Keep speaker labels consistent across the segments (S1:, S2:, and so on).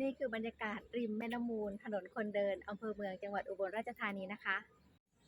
S1: นี่คือบรรยากาศริมแม่น้ำมูล ถนนคนเดินอำเภอเมืองจังหวัดอุบลราชธานีนะคะ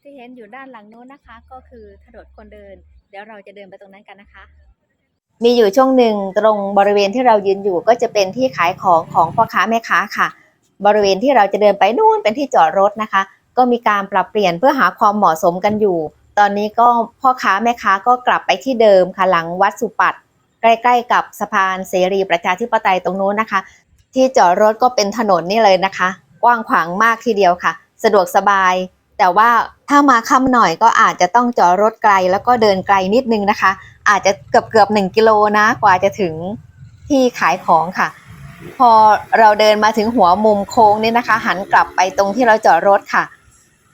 S1: ที่เห็นอยู่ด้านหลังโน้นนะคะ ก็คือถนนคนเดิน เดี๋ยวเราจะเดินไปตรงนั้นกันนะคะ มีอยู่ช่วงหนึ่งตรงบริเวณที่เรายืนอยู่ก็จะเป็นที่ขายของของพ่อค้าแม่ค้าค่ะ บริเวณที่เราจะเดินไปนู่นเป็นที่จอดรถนะคะ ก็มีการปรับเปลี่ยนเพื่อหาความเหมาะสมกันอยู่ ตอนนี้ก็พ่อค้าแม่ค้าก็กลับไปที่เดิมค่ะหลังวัดสุปัตใกล้ๆ กับสะพานเสรีประชาธิปไตยตรงโน้นนะคะ ที่จอดรถก็เป็นถนนนี่เลยนะคะ กว้างขวางมากทีเดียวค่ะ สะดวกสบาย แต่ว่าถ้ามาค่ำหน่อยก็อาจจะต้องจอดรถไกลแล้วก็เดินไกลนิดนึงนะคะ อาจจะเกือบเกือบหนึ่งกิโลนะกว่าจะถึงที่ขายของค่ะ พอเราเดินมาถึงหัวมุมโค้งนี่นะคะ หันกลับไปตรงที่เราจอดรถค่ะ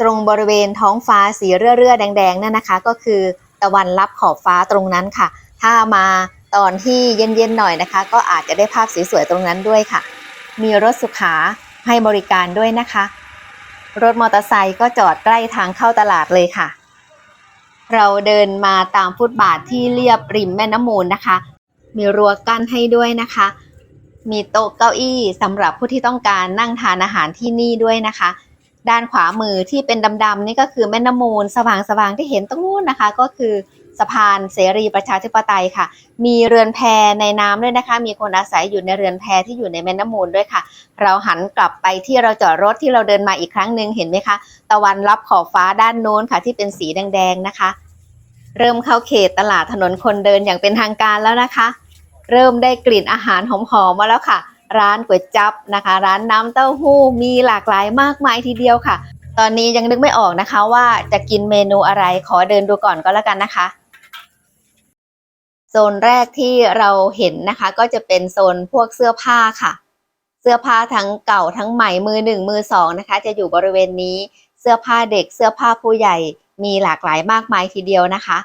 S1: ตรงบริเวณท้องฟ้าสีเรื่อๆแดงๆนั่นนะคะ ก็คือตะวันรับขอบฟ้าตรงนั้นค่ะ ถ้ามา ตอนที่เย็นๆหน่อยนะคะ ก็อาจจะได้ภาพสวยๆตรงนั้นด้วยค่ะ มีรถสุขาให้บริการด้วยนะคะ รถมอเตอร์ไซค์ก็จอดใกล้ทางเข้าตลาดเลยค่ะ เราเดินมาตามฟุตบาทที่เรียบริมแม่น้ำมูลนะคะ มีรั้วกั้นให้ด้วยนะคะ มีโต๊ะเก้าอี้สำหรับผู้ที่ต้องการนั่งทานอาหารที่นี่ด้วยนะคะ ด้านขวามือที่เป็นดำๆนี่ก็คือแม่น้ำมูล สว่างๆที่เห็นตรงนู้นนะคะ ก็คือ สะพานเสรีประชาธิปไตยค่ะ มีเรือนแพในน้ำด้วยนะคะ มีคนอาศัยอยู่ในเรือนแพที่อยู่ในแม่น้ำมูลด้วยค่ะ เราหันกลับไปที่เราจอดรถที่เราเดินมาอีกครั้งหนึ่งเห็นไหมคะ ตะวันรับขอบฟ้าด้านโน้นค่ะ ที่เป็นสีแดงๆนะคะ เริ่มเข้าเขตตลาดถนนคนเดินอย่างเป็นทางการแล้วนะคะ เริ่มได้กลิ่นอาหารหอมๆมาแล้วค่ะ ร้านก๋วยจั๊บนะคะ ร้านน้ำเต้าหู้มีหลากหลายมากมายทีเดียวค่ะตอนนี้ยังนึกไม่ออกนะคะว่าจะกินเมนูอะไรขอเดินดูก่อนก็แล้วกันนะคะ โซนแรกที่เราเห็นนะคะ ก็จะเป็นโซนพวกเสื้อผ้าค่ะ เสื้อผ้าทั้งเก่าทั้งใหม่มือหนึ่งมือสองนะคะ จะอยู่บริเวณนี้เสื้อผ้าเด็กเสื้อผ้าผู้ใหญ่มีหลากหลายมากมายทีเดียวนะคะ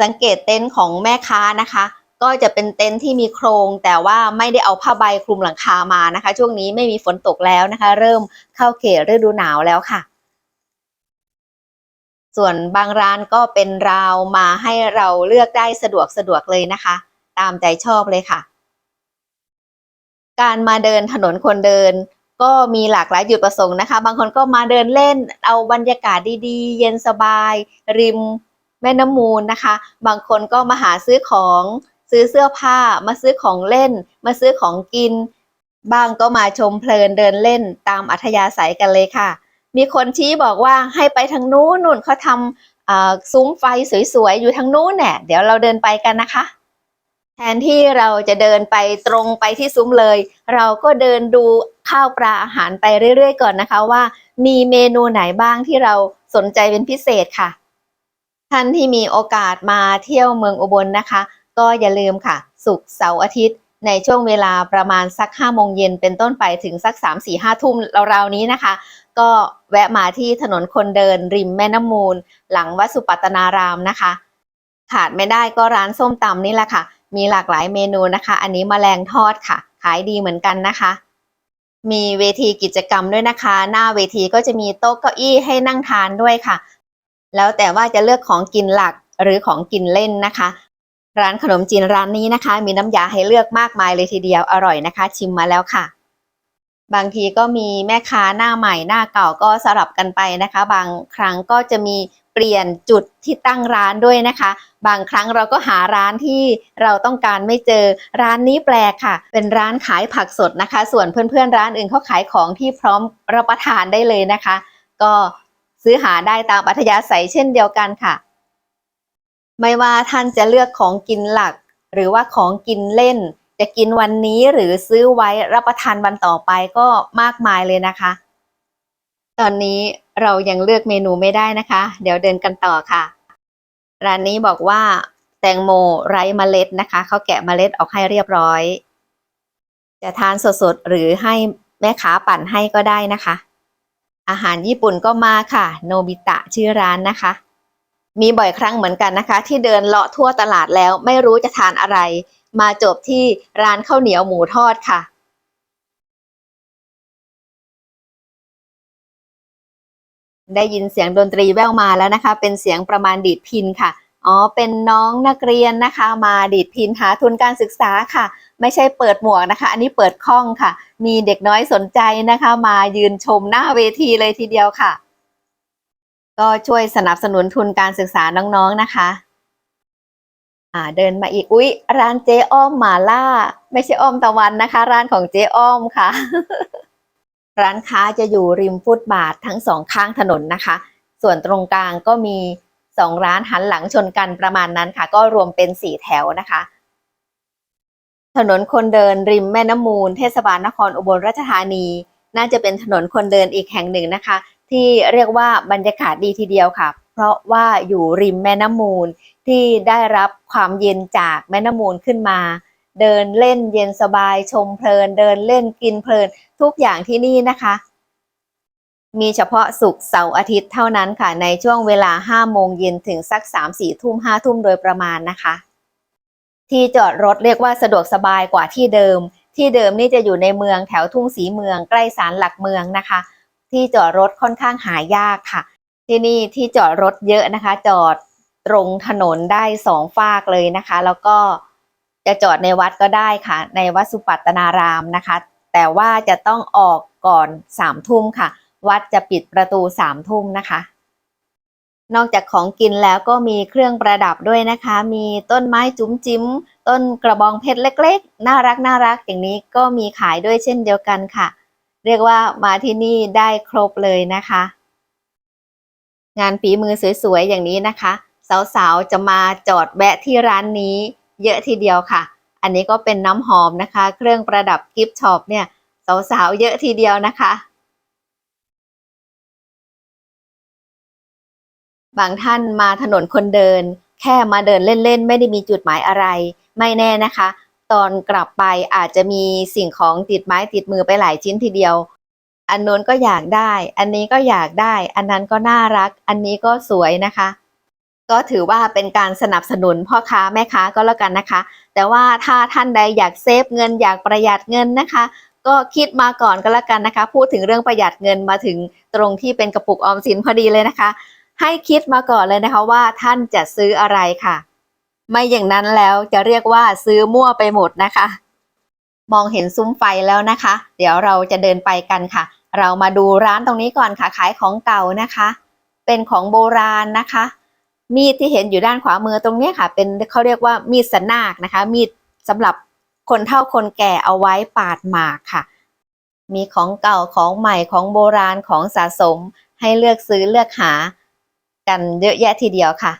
S1: สังเกตเต็นท์ของแม่ค้านะคะ ก็จะเป็นเต็นท์ที่มีโครงแต่ว่าไม่ได้เอาผ้าใบคลุมหลังคามานะคะ ช่วงนี้ไม่มีฝนตกแล้วนะคะ เริ่มเข้าเขตฤดูหนาวแล้วค่ะ ส่วนบางร้านก็เป็นราวมาให้เราเลือกได้สะดวกสะดวกเลยนะคะ ตามใจชอบเลยค่ะ การมาเดินถนนคนเดิน ก็มีหลากหลายจุดประสงค์นะคะ บางคนก็มาเดินเล่นเอาบรรยากาศดีๆ เย็นสบาย ริมแม่น้ำมูลนะคะ บางคนก็มาหาซื้อของซื้อเสื้อผ้ามาซื้อของเล่น มาซื้อของกิน บ้างก็มาชมเพลินเดินเล่นตามอัธยาศัยกันเลยค่ะ มีคนชี้บอกว่าให้ไปทางนู้นนู่นเขาทำซุ้มไฟสวยๆ อยู่ทางนู้นเนี่ยเดี๋ยวเราเดินไปกันนะคะ แทนที่เราจะเดินไปตรงไปที่ซุ้มเลย เราก็เดินดูข้าวปลาอาหารไปเรื่อยๆ ก่อนนะคะว่า มีเมนูไหนบ้างที่เราสนใจเป็นพิเศษค่ะ ท่านที่มีโอกาสมาเที่ยวเมืองอุบลนะคะ ก็อย่าลืมค่ะศุกเสาร์อาทิตย์ ในช่วงเวลาประมาณสัก5โมงเย็นเป็นต้นไปถึงสัก 3 4 5 ทุ่มราวๆนี้นะคะ ก็แวะมาที่ถนนคนเดินริมแม่น้ำมูล หลังวัดสุปัตนารามนะคะ ขาดไม่ได้ก็ร้านส้มตำนี่แหละค่ะ มีหลากหลายเมนูนะคะ อันนี้มแมลงทอดค่ะ ขายดีเหมือนกันนะคะ มีเวทีกิจกรรมด้วยนะคะ หน้าเวทีก็จะมีโต๊ะเก้าอี้ให้นั่งทานด้วยค่ะ แล้วแต่ว่าจะเลือกของกินหลักหรือของกินเล่นนะคะ ร้านขนมจีนร้านนี้นะคะ มีน้ำยาให้เลือกมากมายเลยทีเดียวอร่อยนะคะ ชิมมาแล้วค่ะ บางทีก็มีแม่ค้าหน้าใหม่หน้าเก่าก็สลับกันไปนะคะ บางครั้งก็จะมีเปลี่ยนจุดที่ตั้งร้านด้วยนะคะ บางครั้งเราก็หาร้านที่เราต้องการไม่เจอร้านนี้แปลกค่ะ เป็นร้านขายผักสดนะคะ ส่วนเพื่อนๆร้านอื่นเขาขายของที่พร้อมรับประทานได้เลยนะคะ ก็ซื้อหาได้ตามอัธยาศัยเช่นเดียวกันค่ะ ไม่ว่าท่านจะเลือกของกินหลัก หรือว่าของกินเล่น จะกินวันนี้หรือซื้อไว้รับประทานวันต่อไปก็มากมายเลยนะคะ ตอนนี้เรายังเลือกเมนูไม่ได้นะคะ เดี๋ยวเดินกันต่อค่ะ ร้านนี้บอกว่า แตงโมไร้เมล็ดนะคะเขาแกะเมล็ดออกให้เรียบร้อย จะทานสดๆหรือให้แม่ค้าปั่นให้ก็ได้นะคะ อาหารญี่ปุ่นก็มาค่ะ โนบิตะชื่อร้านนะคะ มีบ่อยครั้งเหมือนกันนะคะ ที่เดินเลาะทั่วตลาดแล้วไม่รู้จะทานอะไร มาจบที่ร้านข้าวเหนียวหมูทอดค่ะได้ยินเสียงดนตรีแว่วมาแล้วนะคะ เป็นเสียงประมาณดีดพินค่ะ อ๋อ เป็นน้องนักเรียนนะคะ มาดีดพินหาทุนการศึกษาค่ะ ไม่ใช่เปิดหมวกนะคะ อันนี้เปิดข้องค่ะ มีเด็กน้อยสนใจนะคะ มายืนชมหน้าเวทีเลยทีเดียวค่ะ ก็ช่วยสนับสนุนทุนการศึกษาน้องๆนะคะ อ่าเดินมาอีกอุ๊ย ร้านเจ๊อ้อมหมาล่า ไม่ใช่อ้อมตะวันนะคะ ร้านของเจ๊อ้อมค่ะ ร้านค้าจะอยู่ริมฟุตบาททั้งสองข้างถนนนะคะ ส่วนตรงกลางก็มีสองร้านหันหลังชนกันประมาณนั้นค่ะ ก็รวมเป็นสี่แถวนะคะ ถนนคนเดินริมแม่น้ำมูล เทศบาลนครอุบลราชธานี น่าจะเป็นถนนคนเดินอีกแห่งหนึ่งนะคะ ที่เรียกว่าบรรยากาศดีทีเดียวค่ะ เพราะว่าอยู่ริมแม่น้ำมูลที่ได้รับความเย็นจากแม่น้ำมูลขึ้นมา เดินเล่นเย็นสบายชมเพลิน เดินเล่นกินเพลินทุกอย่างที่นี่นะคะ มีเฉพาะศุกเสาร์อาทิตย์เท่านั้นค่ะ ในช่วงเวลา5โมงเย็นถึงสัก 3 4 ทุ่ม 5 ทุ่มโดยประมาณนะคะ ที่จอดรถเรียกว่าสะดวกสบายกว่าที่เดิม ที่เดิมนี่จะอยู่ในเมืองแถวทุ่งสีเมืองใกล้ศาลหลักเมืองนะคะ ที่จอดรถค่อนข้างหายากค่ะ ที่นี่ที่จอดรถเยอะนะคะ จอดตรงถนนได้สองฝากเลยนะคะ แล้วก็จะจอดในวัดก็ได้ค่ะ ในวัดสุปัตนารามนะคะ แต่ว่าจะต้องออกก่อนสามทุ่มค่ะ วัดจะปิดประตูสามทุ่มนะคะ นอกจากของกินแล้วก็มีเครื่องประดับด้วยนะคะ มีต้นไม้จุ๋มจิ้ม ต้นกระบองเพชรเล็ก ๆ น่ารักน่ารักอย่างนี้ก็มีขายด้วยเช่นเดียวกันค่ะ เรียกว่ามาที่นี่ได้ครบเลยนะคะ งานฝีมือสวยๆอย่างนี้นะคะ สาวๆจะมาจอดแวะที่ร้านนี้เยอะทีเดียวค่ะ อันนี้ก็เป็นน้ำหอมนะคะ เครื่องประดับกิฟต์ช็อปเนี่ยสาวๆเยอะทีเดียวนะคะ บางท่านมาถนนคนเดิน แค่มาเดินเล่นๆ ไม่ได้มีจุดหมายอะไร ไม่แน่นะคะ ตอนกลับไปอาจจะมีสิ่งของติดไม้ติดมือไปหลายชิ้นทีเดียว อันนู้นก็อยากได้ อันนี้ก็อยากได้ อันนั้นก็น่ารัก อันนี้ก็สวยนะคะ ก็ถือว่าเป็นการสนับสนุนพ่อค้าแม่ค้าก็แล้วกันนะคะ แต่ว่าถ้าท่านใดอยากเซฟเงินอยากประหยัดเงินนะคะ ก็คิดมาก่อนก็แล้วกันนะคะ พูดถึงเรื่องประหยัดเงินมาถึงตรงที่เป็นกระปุกออมสินพอดีเลยนะคะ ให้คิดมาก่อนเลยนะคะว่าท่านจะซื้ออะไรค่ะ ไม่อย่างนั้นแล้วจะเรียกว่าซื้อมั่วไปหมดนะคะ มองเห็นซุ้มไฟแล้วนะคะ เดี๋ยวเราจะเดินไปกันค่ะ เรามาดูร้านตรงนี้ก่อนค่ะขายของเก่านะคะ เป็นของโบราณนะคะ มีดที่เห็นอยู่ด้านขวามือตรงนี้ค่ะ เป็นเขาเรียกว่ามีดสนากนะคะ มีดสำหรับคนเฒ่าคนแก่เอาไว้ปาดหมากค่ะ มีของเก่าของใหม่ของโบราณของสะสมให้เลือกซื้อเลือกหา กันเยอะแยะทีเดียวค่ะ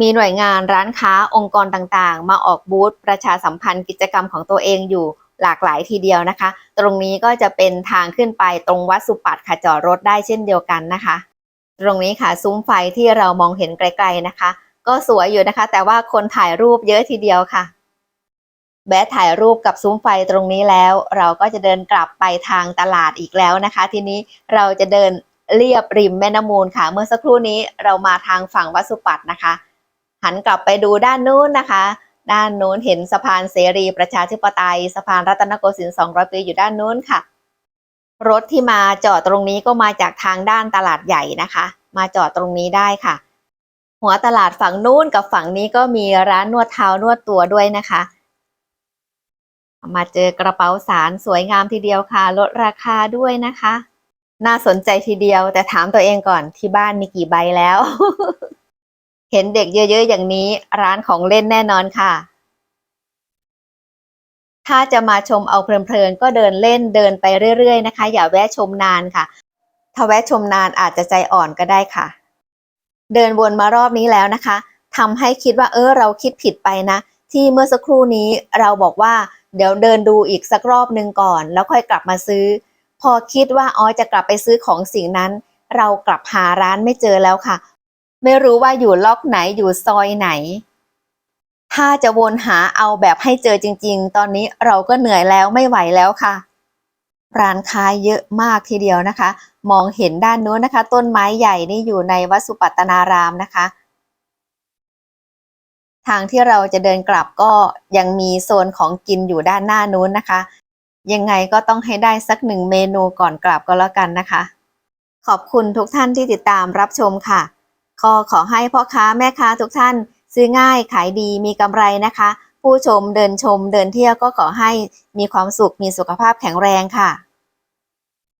S1: มีหน่วยงานร้านค้าองค์กรต่างๆ มาออกบูธประชาสัมพันธ์กิจกรรมของตัวเองอยู่ หลากหลายทีเดียวนะคะ ตรงนี้ก็จะเป็นทางขึ้นไปตรงวัดสุปัตค่ะจอดรถได้เช่นเดียวกันนะคะ ตรงนี้ค่ะซุ้มไฟที่เรามองเห็นไกลๆนะคะ ก็สวยอยู่นะคะ แต่ว่าคนถ่ายรูปเยอะทีเดียวค่ะ แบะถ่ายรูปกับซุ้มไฟตรงนี้แล้ว เราก็จะเดินกลับไปทางตลาดอีกแล้วนะคะ ทีนี้เราจะเดินเรียบริมแม่น้ำมูลค่ะ เมื่อสักครู่นี้เรามาทางฝั่งวัดสุปัตนะคะ หันกลับไปดูด้านนู้นนะคะ ด้านนู้นเห็นสะพานเสรีประชาธิปไตยสะพานรัตนโกสินทร์200 ปีอยู่ด้านนู้นค่ะ รถที่มาจอดตรงนี้ก็มาจากทางด้านตลาดใหญ่นะคะ มาจอดตรงนี้ได้ค่ะ หัวตลาดฝั่งนู้นกับฝั่งนี้ก็มีร้านนวดเท้านวดตัวด้วยนะคะ มาเจอกระเป๋าสารสวยงามทีเดียวค่ะ ลดราคาด้วยนะคะ น่าสนใจทีเดียวแต่ถามตัวเองก่อนที่บ้านมีกี่ใบแล้ว เห็นเด็กเยอะๆอย่างนี้ร้านของเล่นแน่นอนค่ะ ถ้าจะมาชมเอาเพลินๆก็เดินเล่นเดินไปเรื่อยๆนะคะ อย่าแวะชมนานค่ะ ถ้าแวะชมนานอาจจะใจอ่อนก็ได้ค่ะ เดินวนมารอบนี้แล้วนะคะทำให้คิดว่าเออเราคิดผิดไปนะ ที่เมื่อสักครู่นี้เราบอกว่า เดี๋ยวเดินดูอีกสักรอบหนึ่งก่อน แล้วค่อยกลับมาซื้อ พอคิดว่าอ๋อจะกลับไปซื้อของสิ่งนั้น เรากลับหาร้านไม่เจอแล้วค่ะ ไม่รู้ว่าอยู่ล็อกไหนอยู่ซอยไหน ถ้าจะวนหาเอาแบบให้เจอจริง ๆ ตอนนี้เราก็เหนื่อยแล้วไม่ไหวแล้วค่ะ ร้านค้าเยอะมากทีเดียวนะคะ มองเห็นด้านนู้นนะคะ ต้นไม้ใหญ่นี่อยู่ในวัดสุปัตตนารามนะคะ ทางที่เราจะเดินกลับก็ยังมีโซนของกินอยู่ด้านหน้านู้นนะคะ ยังไงก็ต้องให้ได้สักหนึ่งเมนูก่อนกลับก็แล้วกันนะคะ ขอบคุณทุกท่านที่ติดตามรับชมค่ะ ก็ขอให้พ่อค้าแม่ค้าทุกท่าน ซื้อง่ายขายดีมีกำไรนะคะ ผู้ชมเดินชมเดินเที่ยวก็ขอให้มีความสุขมีสุขภาพแข็งแรงค่ะ